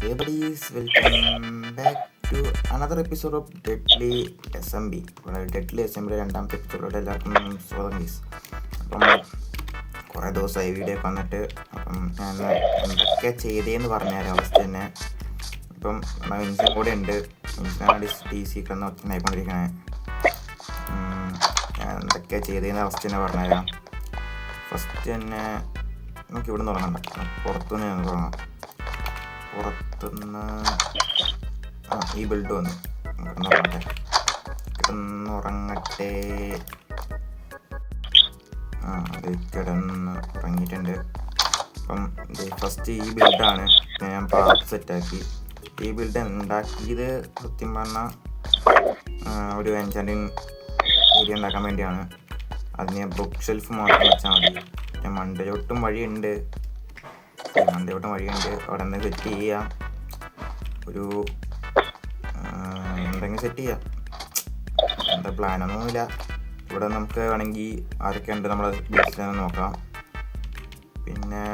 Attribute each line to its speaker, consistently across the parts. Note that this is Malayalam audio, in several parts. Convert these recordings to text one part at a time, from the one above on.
Speaker 1: everybody's welcome back to another episode of Deadly SMB B deadly S M ബിയുടെ രണ്ടാമത്തെ എപ്പിസോഡിലൂടെ എല്ലാവർക്കും സ്വാഗതം ഗീസ് അപ്പം കുറേ ദിവസമായി വീഡിയോ ഒക്കെ വന്നിട്ട് അപ്പം ഞാൻ എന്തൊക്കെ ചെയ്തേന്ന് പറഞ്ഞുതരാം അവസ്ഥ തന്നെ. ഇപ്പം വിൻസൻ കൂടെ ഉണ്ട്. വിൻസനാണ് ടി സി കിടന്ന് ഒറ്റനായിക്കൊണ്ടിരിക്കണേ ഞാൻ എന്തൊക്കെ ചെയ്തേന്ന് അവസ്ഥ തന്നെ പറഞ്ഞുതരാം ഫസ്റ്റ് തന്നെ നമുക്ക് ഇവിടെ നിന്ന് തുടങ്ങണ്ട പുറത്തുനിന്ന് തുടങ്ങാം. പുറത്തുനിന്ന് ആ ഈ ബിൽഡ് വന്നു. കിടന്നുറങ്ങട്ടെ കിടന്നുറങ്ങട്ടെ ആ അത് കിടന്ന് ഉറങ്ങിയിട്ടുണ്ട്. അപ്പം ഫസ്റ്റ് ഈ ബിൽഡാണ് ഞാൻ പാർട്ട് സെറ്റാക്കി ഈ ബിൽഡ് ഉണ്ടാക്കിയത് സത്യം പറഞ്ഞാൽ ഒരു എൻചാന്റിങ് ഏരിയ ഉണ്ടാക്കാൻ വേണ്ടിയാണ്. അതിന് ബുക്ക് ഷെൽഫ് മാത്രം വെച്ചാൽ മതി. പിന്നെ മണ്ടലോട്ടും വഴിയുണ്ട്. മണ്ടയോട്ടും വഴിയുണ്ട്. അവിടെ നിന്ന് സെറ്റ് ചെയ്യാം. ഒരു എന്തെങ്കിലും സെറ്റ് ചെയ്യാം. എന്താ പ്ലാനൊന്നുമില്ല ഇവിടെ നമുക്ക് വേണമെങ്കിൽ ആരൊക്കെ ഉണ്ട് നമ്മളെ ബിസിനസ് നോക്കാം. പിന്നെ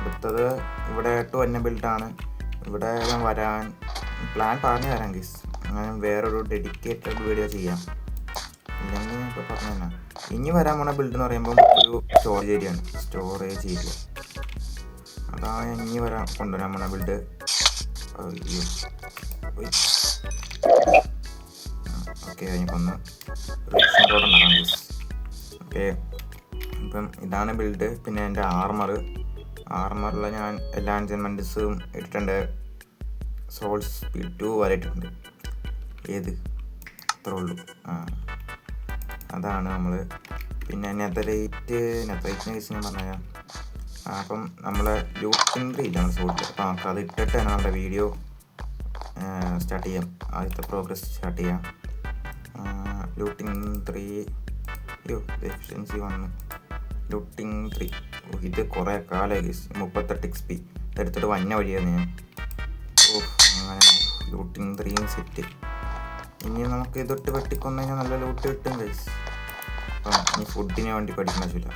Speaker 1: അടുത്തത് ഇവിടെ ടു എന്നെ ബിൽഡാണ് ഇവിടെ ഞാൻ വരാൻ പ്ലാൻ പറഞ്ഞു തരാം ഗീസ് അങ്ങനെ വേറൊരു ഡെഡിക്കേറ്റഡ് വീഡിയോ ചെയ്യാം. ഇല്ലെങ്കിൽ ഇപ്പോൾ പറഞ്ഞു തന്നെ ഇനി വരാൻ പോണ ബിൽഡ് എന്ന് പറയുമ്പോൾ ഒരു സ്റ്റോറേജ് ഏരിയ ആണ്. സ്റ്റോറേജ് ഏരിയ അതാണ് ഇനി വരാൻ കൊണ്ടുവരാൻ പോണ ബിൽഡ് ഓക്കെ ഉണ്ടാക്കാം ഓക്കെ ഇപ്പം ഇതാണ് ബിൽഡ് പിന്നെ എന്റെ ആർമർ ആർമറിൽ ഞാൻ എല്ലാ അഞ്ചൻമെന്റ്സും ഇട്ടിട്ടുണ്ട്. സോൾസ് സ്പീഡ് ടു വരെ ഇട്ടിട്ടുണ്ട്. ഏത്? അത്രേ ഉള്ളൂ. ആ അതാണ് നമ്മൾ പിന്നെ നെതറേറ്റ് നെതറേറ്റിനെ കുറിച്ച് ഞാൻ അപ്പം നമ്മളെ ത്രീ ഇല്ല നമ്മുടെ സോട്ടിൽ അപ്പം നമുക്ക് അത് ഇട്ടിട്ട് തന്നെ നമ്മുടെ വീഡിയോ സ്റ്റാർട്ട് ചെയ്യാം. ആദ്യത്തെ പ്രോഗ്രസ് സ്റ്റാർട്ട് ചെയ്യാം. ലൂട്ടിംഗ് ത്രീ അയ്യോ എഫിഷ്യൻസി വന്ന്. ലൂട്ടിംഗ് ത്രീ ഇത് കുറേ കാലമായി മുപ്പത്തെട്ട് എക്സ് പി ഇതെടുത്തിട്ട് വന്ന വഴിയാണ് ഞാൻ. ഓ അങ്ങനെ ലൂട്ടിംഗ് ത്രീയും സെറ്റ് ഇനി നമുക്ക് ഇതൊട്ട് വെട്ടിക്കൊന്നു കഴിഞ്ഞാൽ നല്ല ലൂട്ട് കിട്ടും ഗൈസ് അപ്പം ഇനി ഫുഡിനെ വേണ്ടി പഠിക്കുന്ന ആവശ്യമില്ല.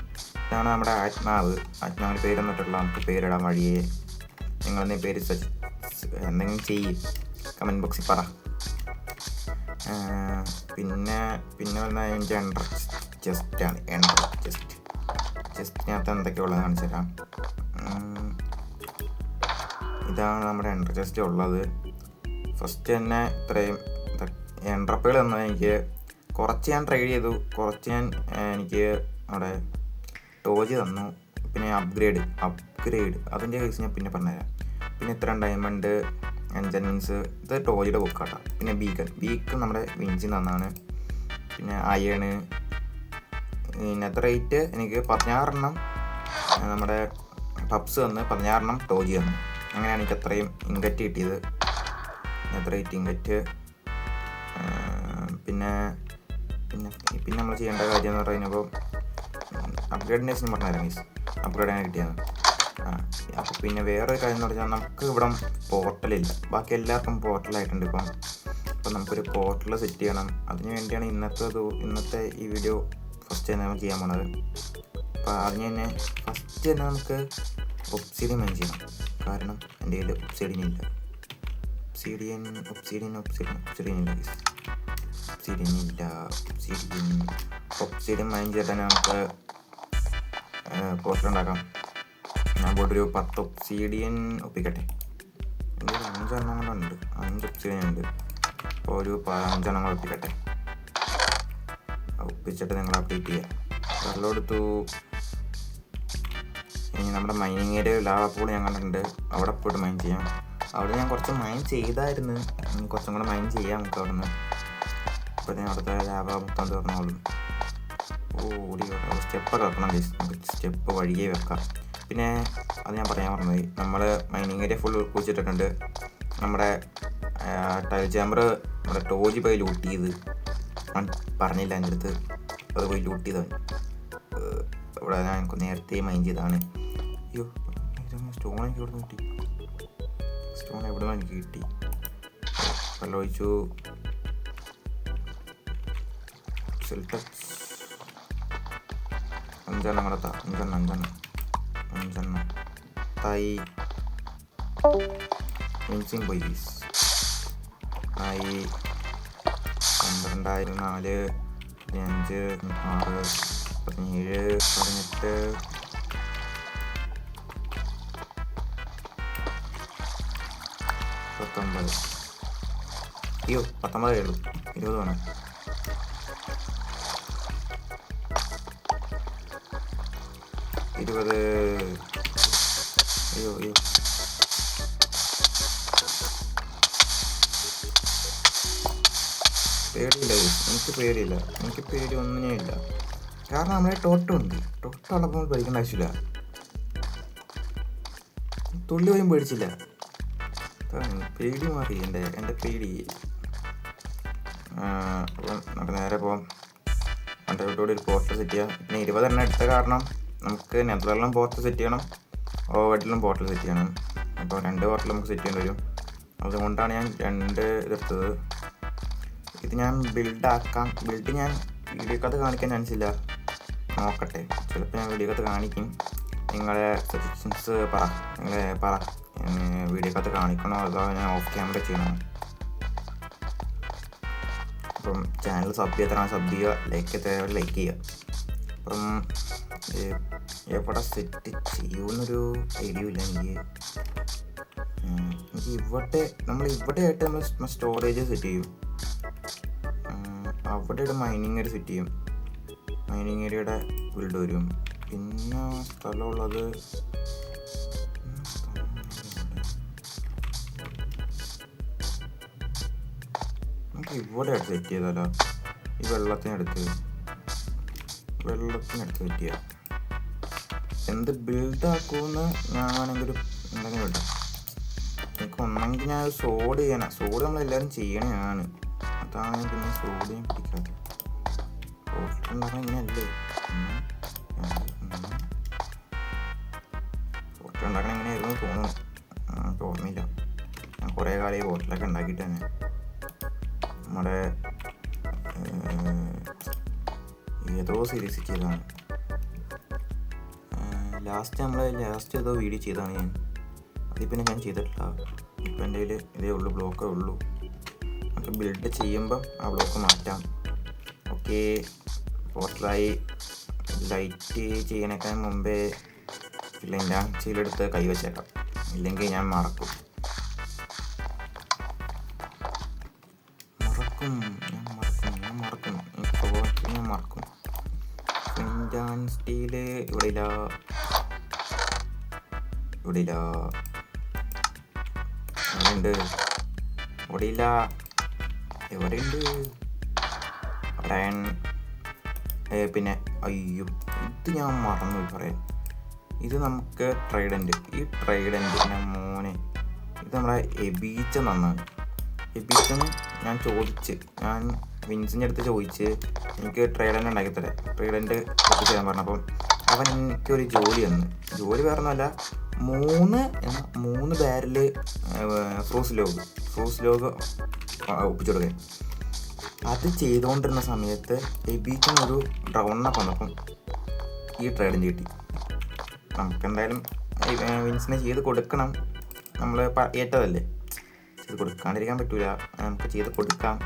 Speaker 1: ഇതാണ് നമ്മുടെ ആത്മാവ് ആത്മാവിന് പേരെന്നിട്ടുള്ള നമുക്ക് പേരിടാൻ വഴിയേ. നിങ്ങളെന്തെങ്കിലും പേര് എന്തെങ്കിലും ചെയ്യും. കമന്റ് ബോക്സിൽ പറ. പിന്നെ പിന്നെ വന്നാൽ എന്റെ ജസ്റ്റാണ് എൻഡർ ജസ്റ്റ് ജസ്റ്റിനകത്ത് എന്തൊക്കെയുള്ളത് കാണിച്ചു തരാം. ഇതാണ് നമ്മുടെ എൻഡർ ജസ്റ്റ് ഉള്ളത്. ഫസ്റ്റ് തന്നെ ഇത്രയും എൻട്രപ്പുകൾ തന്നെ എനിക്ക് കുറച്ച് ഞാൻ ട്രൈ ചെയ്തു. കുറച്ച് ഞാൻ എനിക്ക് അവിടെ ടോജ് തന്നു. പിന്നെ അപ്ഗ്രേഡ് അപ്ഗ്രേഡ് അതിന്റെ കേസ് ഞാൻ പിന്നെ പറഞ്ഞുതരാം. പിന്നെ ഇത്രയും ഡയമണ്ട് എൻജൻസ് ഇത് ടോജിയുടെ ബുക്കാട്ടോ പിന്നെ ബീക്കൺ ബീക്കൺ നമ്മുടെ വിഞ്ചിൽ നിന്നാണ് പിന്നെ അയണ് ഇന്നത്തെ റേറ്റ് എനിക്ക് പതിനാറെണ്ണം നമ്മുടെ പബ്സ് തന്ന് പതിനാറെണ്ണം ടോജി തന്നു. അങ്ങനെയാണ് എനിക്ക് അത്രയും ഇൻകറ്റ് കിട്ടിയത്. ഇന്നത്തെ റേറ്റ് ഇൻകറ്റ് പിന്നെ പിന്നെ പിന്നെ നമ്മൾ ചെയ്യേണ്ട കാര്യം എന്ന് പറയുമ്പോൾ അപ്ഗ്രേഡിന്റെ ഞാൻ മീൻസ് അപ്ഗ്രേഡ് അപ്ഗ്രേഡാണ് കിട്ടിയത് ആ അപ്പോൾ പിന്നെ വേറൊരു കാര്യം എന്ന് പറഞ്ഞാൽ നമുക്ക് ഇവിടെ പോർട്ടലില്ല ബാക്കി എല്ലാവർക്കും പോർട്ടലായിട്ടുണ്ട് ഇപ്പം. അപ്പം നമുക്കൊരു പോർട്ടൽ സെറ്റ് ചെയ്യണം. അതിന് വേണ്ടിയാണ് ഇന്നത്തെ ഇന്നത്തെ ഈ വീഡിയോ ഫസ്റ്റ് തന്നെ നമ്മൾ ചെയ്യാൻ പോണത്. അപ്പോൾ അതിന് തന്നെ ഫസ്റ്റ് തന്നെ നമുക്ക് ഒബ്സിഡിയൻ മൈൻ ചെയ്യണം. കാരണം എന്റെ കയ്യിൽ ഒബ്സിഡിയൻ ഇല്ല. ഒബ്സിഡിയൻ ഒബ്സിഡിയൻ ഒബ്സിഡിയൻ ഒബ്സിഡിയൻ ഇല്ല guys. ഇല്ല ഒബ്സിഡിയൻ ഒബ്സിഡിയൻ മൈൻ ചെയ്താൽ തന്നെ നമുക്ക് പോസ്റ്റർ ഉണ്ടാക്കാം. ഞാൻ പോയിട്ട് ഒരു പത്ത് ഒപ്സീഡിയൻ ഒപ്പിക്കട്ടെ. എന്റെ ഒരു അഞ്ചെണ്ണം കൂടെ ഉണ്ട്. അഞ്ച് ഒപ്സീഡിയൻ ഉണ്ട്. അപ്പോൾ ഒരു അഞ്ചെണ്ണം കൂടെ ഒപ്പിക്കട്ടെ. ഒപ്പിച്ചിട്ട് നിങ്ങൾ അപ്ഡേറ്റ് ചെയ്യുക വെള്ളം എടുത്തു ഇനി നമ്മുടെ മൈനിങ് ഏരിയ ലാവ പൂൾ ഞാൻ കണ്ടിട്ടുണ്ട്. അവിടെ പോയിട്ട് മൈൻ ചെയ്യാം. അവിടെ ഞാൻ കുറച്ച് മൈൻ ചെയ്തായിരുന്നു. കുറച്ചും കൂടെ മൈൻ ചെയ്യാം നമുക്ക് അവിടെ നിന്ന് അപ്പോൾ ഞാൻ അവിടുത്തെ ലാവ മൊത്തം തീർന്നോളും. ഓ ഓടി സ്റ്റെപ്പൊക്കെ വെക്കണം സ്റ്റെപ്പ് വഴിയേ വെക്കാം. പിന്നെ അത് ഞാൻ പറയാൻ പറഞ്ഞത് നമ്മൾ മൈനിങ് ഏരിയ ഫുൾ കുഴിച്ചിട്ടിട്ടുണ്ട്. നമ്മുടെ ടൈൽ ചാമ്പർ നമ്മുടെ ടോജി പോയി ലൂട്ട് ചെയ്ത്. ഞാൻ പറഞ്ഞില്ല എന്റെ അടുത്ത്. അത് പോയി ലൂട്ട് ചെയ്താൽ ഏഹ് ഇവിടെ ഞാൻ എനിക്ക് നേരത്തെ മൈൻഡ് ചെയ്താണ് അയ്യോ സ്റ്റോൺ എനിക്ക് ഇവിടെ കിട്ടി? സ്റ്റോൺ എവിടെ നിന്ന് എനിക്ക് കിട്ടി? വെള്ളം ഒഴിച്ചു അഞ്ചെണ്ണം കൂടെ താ അഞ്ചെണ്ണം അഞ്ചെണ്ണം അഞ്ചെണ്ണം. തൈ വിൻസിങ് പോയി ആയി പന്ത്രണ്ടായിരം നാല് പതിനഞ്ച് ആറ് പതിനേഴ് പതിനെട്ട്. പത്തൊമ്പത്. അയ്യോ പത്തൊമ്പതേ ഉള്ളൂ. ഇരുപത് വേണം. ഇരുപത്. അയ്യോ അയ്യോ. പേടിയില്ല. എനിക്ക് പേടിയില്ല. എനിക്ക് പേടി ഒന്നിനേ ഇല്ല. കാരണം നമ്മളെ ടോട്ടുണ്ട് ടോട്ടം ഉള്ളപ്പോൾ പേടിക്കേണ്ട ആവശ്യമില്ല. തുള്ളി പോലും പേടിച്ചില്ല. പേടി മാറി. എന്റെ എന്റെ പേടി. അപ്പം നമുക്ക് നേരെ പോവാം. വണ്ടോട്ടോട് ഒരു പോർട്ടൽ സെറ്റ് ചെയ്യാം. പിന്നെ ഇരുപതെണ്ണം എടുത്ത കാരണം നമുക്ക് നെതർലാൻഡിലും പോർട്ടൽ സെറ്റ് ചെയ്യണം. ഓവേഡിലും പോർട്ടൽ സെറ്റ് ചെയ്യണം. അപ്പോൾ രണ്ട് പോർട്ടൽ നമുക്ക് സെറ്റ് ചെയ്യേണ്ടി വരും. അതുകൊണ്ടാണ് ഞാൻ രണ്ട് ഇതെടുത്തത്. ഇത് ഞാൻ ബിൽഡ് ആക്കാം. ബിൽഡ് ഞാൻ വീഡിയോക്കകത്ത് കാണിക്കാൻ ചാൻസ് ഇല്ല. നോക്കട്ടെ. ചിലപ്പോൾ ഞാൻ വീഡിയോക്കകത്ത് കാണിക്കും. നിങ്ങളെ സജഷൻസ് പറ. നിങ്ങളെ പറ. വീഡിയോക്കകത്ത് കാണിക്കണോ അതോ ഞാൻ ഓഫ് ക്യാമറ ചെയ്യണോ? അപ്പം ചാനൽ സബ് ചെയ്യത്തണം സബ് ചെയ്യുക ലൈക്ക് ചെയ്ത ലൈക്ക് ചെയ്യുക അപ്പം എവിടെ സെറ്റ് ചെയ്യുമെന്നൊരു ഐഡിയ ഇല്ല എനിക്ക് എനിക്ക് ഇവിടെ നമ്മൾ ഇവിടെ ആയിട്ട് നമ്മൾ സ്റ്റോറേജ് സെറ്റ് ചെയ്യും. അവിടെ ഒരു മൈനിങ് ഏരിയ സെറ്റ് ചെയ്യും. മൈനിങ് ഏരിയയുടെ ബിൽഡ് വരും. പിന്നെ സ്ഥലമുള്ളത് നമുക്ക് ഇവിടെ സെറ്റ് ചെയ്താലോ? ഈ വെള്ളത്തിനടുത്ത്. വെള്ളത്തിനടുത്ത് സെറ്റ് ചെയ്യാം. എന്ത് ബിൽഡ് ആക്കുമെന്ന് ഞാൻ വേണമെങ്കിൽ ഒരു എന്തെങ്കിലും ഇടാം എനിക്ക് ഒന്നെങ്കിൽ ഞാൻ സോഡ് ചെയ്യണം സോഡ് നമ്മളെല്ലാവരും ചെയ്യണതാണ് അതാണ് പിന്നെ സോഡ് ചെയ്യാൻ പിടിക്കാത്ത പോസ്റ്റർ ഉണ്ടാക്കാൻ ഇങ്ങനെയല്ലേ. പോസ്റ്റർ ഉണ്ടാക്കണ എങ്ങനെയായിരുന്നു തോന്നുന്നു. എനിക്ക് ഓർമ്മയില്ല. ഞാൻ കുറേ കാലം ഈ ഹോട്ടലൊക്കെ ഉണ്ടാക്കിയിട്ട് തന്നെ. നമ്മുടെ ഏതോ സീരീസ് ചെയ്തതാണ്. ലാസ്റ്റ് നമ്മൾ ലാസ്റ്റ് ഏതോ വീഡിയോ ചെയ്താണ് ഞാൻ. അതിൽ പിന്നെ ഞാൻ ചെയ്തിട്ടില്ല. ഇപ്പം എന്റെ കയ്യിൽ ഇതേ ഉള്ളൂ ബ്ലോക്കേ ഉള്ളൂ. നമുക്ക് ബിൽഡ് ചെയ്യുമ്പം ആ ബ്ലോക്ക് മാറ്റാം. ഓക്കെ പോസ്റ്ററായി ലൈറ്റ് ചെയ്യണേക്കാൾ മുമ്പേ ലാഞ്ചിയിലെടുത്ത് കൈവച്ചേക്കാം ഇല്ലെങ്കിൽ ഞാൻ മറക്കും. മറക്കും. ഞാൻ മറക്കും. ഞാൻ മറക്കും. ഇപ്പോൾ ഞാൻ മറക്കും. സ്റ്റീൽ ഇവിടെ ഇല്ല. ഇവിടെ ഇല്ല എവിടെയുണ്ട് ഇവിടെ ഇല്ല എവിടെയുണ്ട് പറയാൻ പിന്നെ അയ്യോ ഇത് ഞാൻ മറന്നു പറയാൻ. ഇത് നമുക്ക് ട്രൈഡന്റ് ഈ ട്രൈഡന്റ് ഞാൻ മോനെ ഇത് നമ്മുടെ എബീച്ച നന്നാണ്. എബീച്ച ഞാൻ ചോദിച്ച് ഞാൻ വിൻസിന്റെ അടുത്ത് ചോദിച്ച് എനിക്ക് ട്രൈഡന്റ് ഉണ്ടാക്കി തരാം ട്രൈഡന്റ് ചെയ്യാൻ പറഞ്ഞു. അപ്പം അവൻ എനിക്കൊരു ജോലി തന്നു. ജോലി വേറെ ഒന്നുമല്ല മൂന്ന് മൂന്ന് barrel spruce log. Spruce log ഒപ്പിച്ചു കൊടുക്കുക അത് ചെയ്തുകൊണ്ടിരുന്ന സമയത്ത് എബീച്ചൻ ഒരു ഡ്രൗണിനൊക്കെ വന്നപ്പം ഈ ട്രേഡിന് കിട്ടി. നമുക്ക് എന്തായാലും വിൻസിനെ ചെയ്ത് കൊടുക്കണം. നമ്മൾ ഏറ്റതല്ലേ? ചെയ്ത് കൊടുക്കാണ്ടിരിക്കാൻ പറ്റൂല. നമുക്ക് ചെയ്ത് കൊടുക്കാം.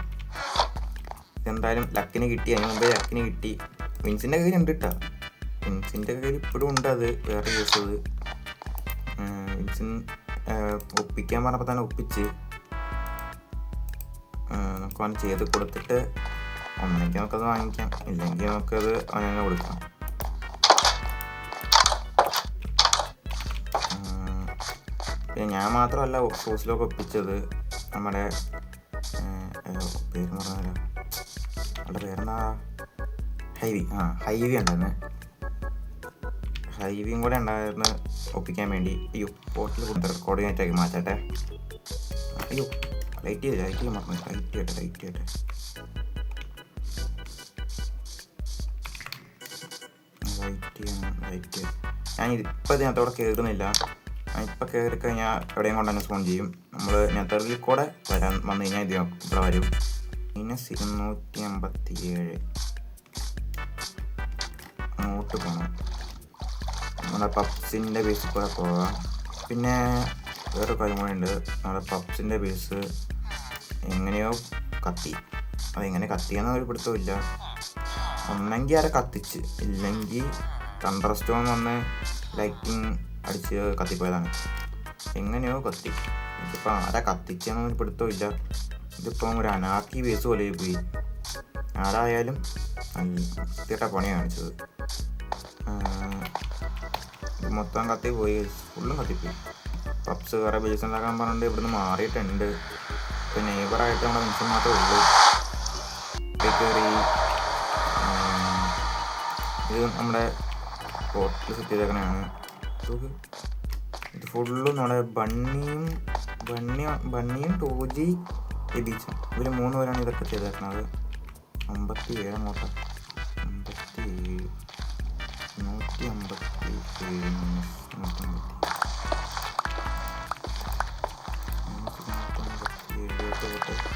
Speaker 1: എന്തായാലും ലക്കിന് കിട്ടി. അതിന് മുമ്പേ ലക്കിന് കിട്ടി. വിൻസിന്റെ കയ്യിൽ ഉണ്ട് കേട്ടോ വിൻസിന്റെ കയ്യിൽ ഇപ്പോഴും ഉണ്ട് അത്. വേറെ യൂസ് അത് ഏഹ്, ഒപ്പിക്കാൻ പറഞ്ഞപ്പോൾ തന്നെ ഒപ്പിച്ച്. നമുക്ക് അവൻ ചെയ്ത് കൊടുത്തിട്ട് ഒന്നെങ്കിൽ നമുക്കത് വാങ്ങിക്കാം. ഇല്ലെങ്കിൽ നമുക്കത് അവനെ കൊടുക്കാം. പിന്നെ ഞാൻ മാത്രമല്ല സോസിലൊക്കെ ഒപ്പിച്ചത് നമ്മുടെ പേര് പറഞ്ഞാലോ അവളുടെ പേരെന്താ? ഹൈവി ആ ഹൈവി ഉണ്ടായിരുന്നു ഹൈവിയും കൂടെ ഉണ്ടായിരുന്നു ഒപ്പിക്കാൻ വേണ്ടി അയ്യോ പോർട്ടിൽ കൊടുത്ത കോർഡിനേറ്റ് ആക്കി മാറ്റട്ടെ. അയ്യോ ലൈറ്റ് ചെയ്ത് ലൈറ്റ് ചെയ്യാൻ മറന്നു. ലൈറ്റ് ചെയ്യട്ടെ ലൈറ്റ് ചെയ്യട്ടെ. ലൈറ്റ് ചെയ്യണം ലൈറ്റ് ഞാൻ ഇപ്പം ഇതിനകത്തോടെ കയറുന്നില്ല ഞാൻ ഇപ്പം കയറി കഴിഞ്ഞാൽ എവിടെയും കൊണ്ട് തന്നെ സ്പോൺ ചെയ്യും നമ്മൾ നെതറിൽ കൂടെ വരാൻ വന്നു കഴിഞ്ഞാൽ ഇത് ഇവിടെ വരും. മൈനസ് ഇരുന്നൂറ്റി അമ്പത്തി ഏഴ് അങ്ങോട്ട് പോകണം നമ്മുടെ പപ്സിന്റെ ബേസ് കൂടെ പോകാം പിന്നെ വേറെ കാര്യം കൂടെ ഉണ്ട് നമ്മുടെ പപ്സിന്റെ ബേസ് എങ്ങനെയോ കത്തി. അതെങ്ങനെ കത്തിയെന്ന് ഒരു പിടുത്തമില്ല ഒന്നെങ്കിൽ ആരെ കത്തിച്ച് ഇല്ലെങ്കിൽ തണ്ടർ സ്റ്റോൺ വന്ന് ലൈറ്റിങ് അടിച്ച് കത്തിപ്പോയതാണ്. എങ്ങനെയോ കത്തി. ഇതിപ്പോൾ ആരാ കത്തിച്ചെന്ന് ഒരു പിടുത്തമില്ല ഇതിപ്പം ഒരു അനാർക്കി ബേസ് പോലെ പോയി. ആരായാലും നല്ല പണി കാണിച്ചത്. മൊത്തം കത്തി പോയി ഫുള്ളും കത്തിപ്പോയി. പപ്സ് വേറെ ബേസ് ഉണ്ടാക്കാൻ പറഞ്ഞിട്ട് ഇവിടുന്ന് മാറിയിട്ടുണ്ട്. ഇപ്പം നെയ്ബറായിട്ട് നമ്മുടെ മനുഷ്യൻ മാത്രമേ ഉള്ളൂ. കയറി ഇത് നമ്മുടെ ഹോട്ടൽ സെറ്റ് ചെയ്തേക്കണതാണ്. ഇത് ഫുള്ളും നമ്മുടെ ബണ്ണിയും ബണ്ണി ബണ്ണിയും ടോജി എബീച്ചും ഇവർ മൂന്ന് പേരാണ് ഇതൊക്കെ ചെയ്തേക്കുന്നത് അമ്പത്തി ഏഴ് അങ്ങോട്ട് Thank you.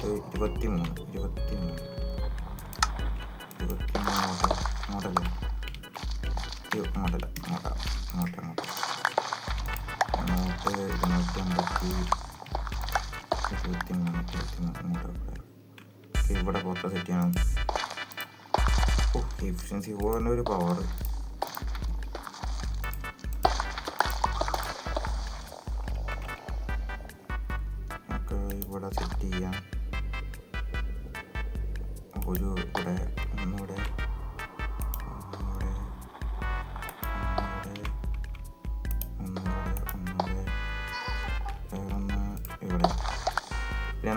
Speaker 1: ഇരുപത്തി മൂന്ന് ഇരുപത്തി മൂന്ന് ഇരുപത്തി മൂന്ന് മോഡൽ അങ്ങോട്ടല്ലേ അയ്യോ അങ്ങോട്ടല്ല അങ്ങോട്ടാ അങ്ങോട്ട് ഇരുന്നൂറ്റി അമ്പത്തി ഇരുപത്തി മൂന്ന് ഇരുപത്തി മൂന്ന് ഇവിടെ ഇവിടെ സെറ്റ് ചെയ്യണം. ഓ എഫിഷ്യൻസി പോകുന്ന ഒരു പവർ ഒരു ഇവിടെ ഒന്നുകൂടെ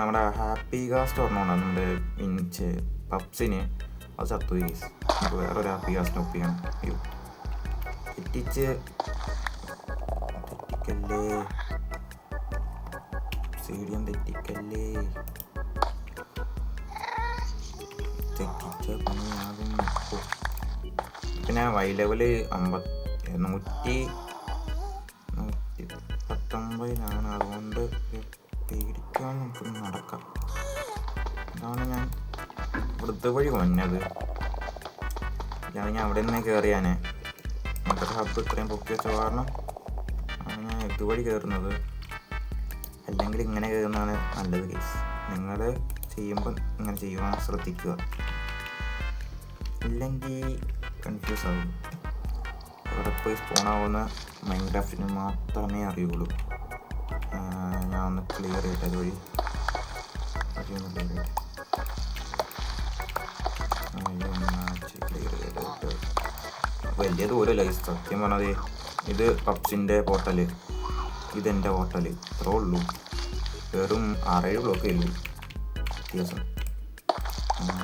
Speaker 1: നമ്മുടെ ഹാപ്പി കാസ്റ്റ് ഓർമ്മ നമ്മുടെ ഇഞ്ച് പപ്സിന് അത് ചത്തു കേസ് നമുക്ക് വേറൊരു ഹാപ്പി കാസ്റ്റിനെ ഒപ്പിക്കണം അയ്യോ തെറ്റിച്ച് തെറ്റിക്കല്ലേ സീഡിയം തെറ്റിക്കല്ലേ പിന്നെ വൈ ലെവൽ അമ്പത് നൂറ്റി നൂറ്റി പത്തൊമ്പതിലാണ് അതുകൊണ്ട് പേടിക്കാൻ നമുക്ക് നടക്കാം. അതാണ് ഞാൻ ഇവിടുത്തെ വഴി വന്നത്. ഞാൻ ഞാൻ അവിടെ നിന്ന് കയറിയാനേ മറ്റേ ഹബ്ബ് ഇത്രയും പൊക്കി വെച്ച കാരണം ആണ് ഞാൻ ഇതുവഴി കയറുന്നത് അല്ലെങ്കിൽ ഇങ്ങനെ കയറുന്നതാണ് നല്ലത് കേസ് നിങ്ങൾ ചെയ്യുമ്പോൾ ഇങ്ങനെ ചെയ്യുവാൻ ശ്രദ്ധിക്കുക. ഇല്ലെങ്കിൽ കൺഫ്യൂസ് ആകും അവിടെ പോയി സ്പോണാവുന്ന മൈൻഡ് ക്രാഫ്റ്റിന് മാത്രമേ അറിയുള്ളൂ. ഞാൻ ഒന്ന് ക്ലിയർ ചെയ്യട്ടെ അതുവഴി ചെയ്തിട്ട് വലിയ ദൂരമല്ല ഈ സത്യം പറഞ്ഞത് ഇത് പബ്സിന്റെ പോർട്ടൽ ഇതെന്റെ പോർട്ടൽ ഇത്രേ ഉള്ളൂ. വെറും ആറേഴ് ബ്ലോക്കേ ഉള്ളൂ. വ്യത്യാസം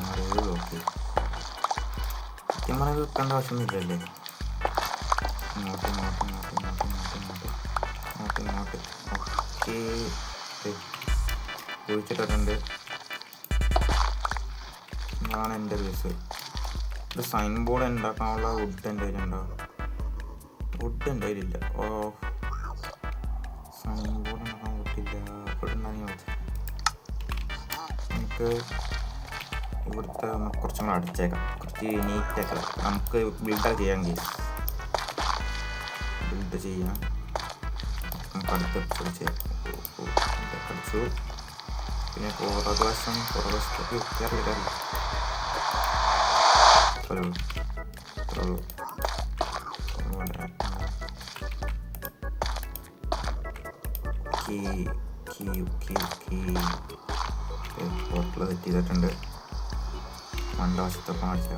Speaker 1: ആറേഴ് ബ്ലോക്ക് സത്യം വെക്കേണ്ട ആവശ്യമൊന്നുമില്ലല്ലേ ഇങ്ങോട്ട് ഇങ്ങോട്ട് ഇങ്ങോട്ട് ഇങ്ങോട്ട് ഇങ്ങോട്ട് ഇങ്ങോട്ട് ഇങ്ങോട്ട് ഓക്കെ ഇതാണ് എന്റെ ബേസ് ഒരു സൈൻ ബോർഡ് ഉണ്ടാക്കാനുള്ള വുഡ് എന്റെ കയ്യിലുണ്ടോ വുഡ് എന്റെ കയ്യിലില്ല ഓ സൈൻ ബോർഡ് ഉണ്ടാക്കാൻ വുഡില്ല ഇവിടെ ഉണ്ടാകും എനിക്ക് ഇവിടുത്തെ ഒന്ന് കുറച്ചും അടിച്ചേക്കാം. കുറച്ച് നീറ്റാക്കാം നമുക്ക് ബിൽഡ് ചെയ്യാൻ കഴിയും ബിൽഡ് ചെയ്യാം. നമുക്ക് അടുത്ത എപ്പിസോഡ് ചെയ്യാം കളിച്ചു പിന്നെ പുറകുവശം പുറകുവശത്തേക്ക് കയറി കയറി ഇത്രയേ ഉള്ളൂ. ഇത്രയേ ഉള്ളൂ. അതുപോലെ കീ കീ. കീ കീ പോർട്ടിൽ സെറ്റ് ചെയ്തിട്ടുണ്ട്. മണ്ടവശത്തൊക്കെ കാണിച്ചു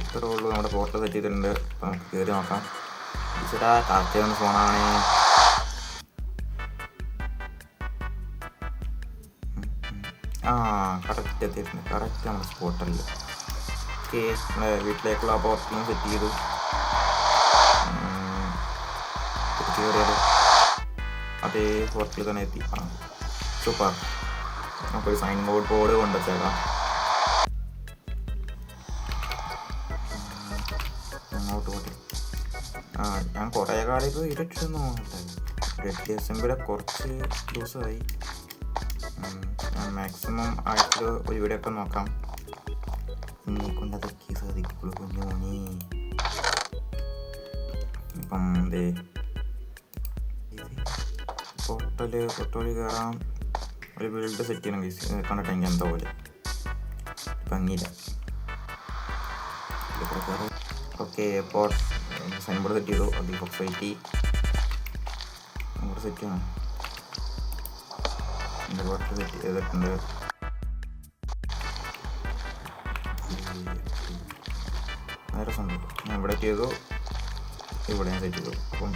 Speaker 1: ഇത്രേ ഉള്ളൂ നമ്മുടെ ഫോട്ടോ സെറ്റ് നമുക്ക് കയറി നോക്കാം. ചേട്ടാ ചെയ്യുന്ന ഫോണാണ്. ആ കറക്റ്റ് എത്തിയിട്ടുണ്ട്. കറക്റ്റ് നമ്മുടെ സ്പോട്ടല്ല. ഓക്കെ വീട്ടിലേക്കുള്ള പോർട്ടിലും സെറ്റ് ചെയ്തു. അതേ പോർട്ടിൽ തന്നെ എത്തി. ആ. സൂപ്പർ. നമുക്കൊരു സൈൻ ബോർഡ് ബോർഡ് കൊണ്ടുവച്ചേക്കാം. അങ്ങോട്ട് ഞാൻ കുറേ കാലം ഇപ്പോൾ ഇരട്ടിട്ടൊന്നും നോക്കട്ടെ ഇരട്ടി അസംബ്ലിയുടെ കുറച്ച് ദിവസമായി. ഞാൻ മാക്സിമം ആയിട്ട് ഒരു വീഡിയോ ഒക്കെ നോക്കാം. എന്നെ കൊണ്ട് അതൊക്കെ സാധിക്കുള്ളൂ കുഞ്ഞു മോനെ. ഇപ്പം എന്തേ പൊട്ടൽ പൊട്ടൽ കയറാൻ ഒരു ബിൽഡ് സെറ്റ് ചെയ്യണം ഗൈസ് കണ്ടിട്ട് എനിക്ക് എന്താ പോലെ? ഭംഗിയില്ല. ഓക്കെ ഇപ്പോൾ സൈൻ ബോർഡ് സെറ്റ് ചെയ്തു. അത് ചെയ്യണം. എന്റെ പുറത്ത് സെറ്റ് സ്വന്തം ഞാൻ ഇവിടെ ചെയ്തു. ഇവിടെ ഞാൻ സെറ്റ് ചെയ്തു. അപ്പം